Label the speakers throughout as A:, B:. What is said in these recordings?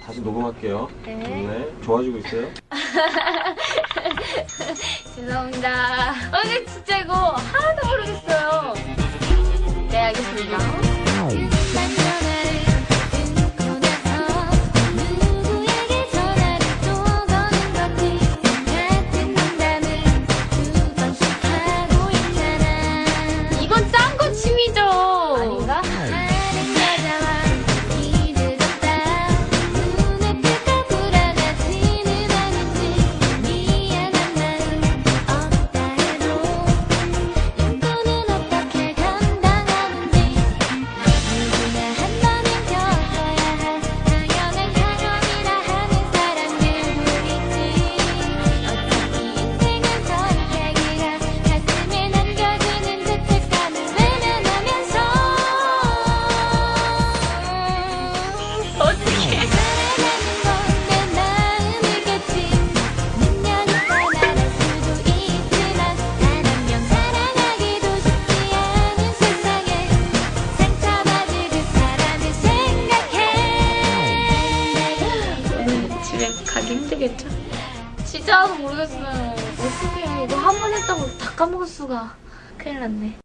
A: 다시 녹음할게요.
B: 네.
A: 네. 좋아지고 있어요?
B: 죄송합니다. 아, 근데 진짜 이거 하나도 모르겠어요. 네, 알겠습니다. 이건 짠거 침이죠.
C: 가기
B: 힘들겠죠? 진짜 하나도 모르겠어요. 어떡해. 이거 한 번 했다고 다 까먹을 수가. 큰일 났네.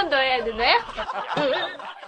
B: 번 더 해야 되나요?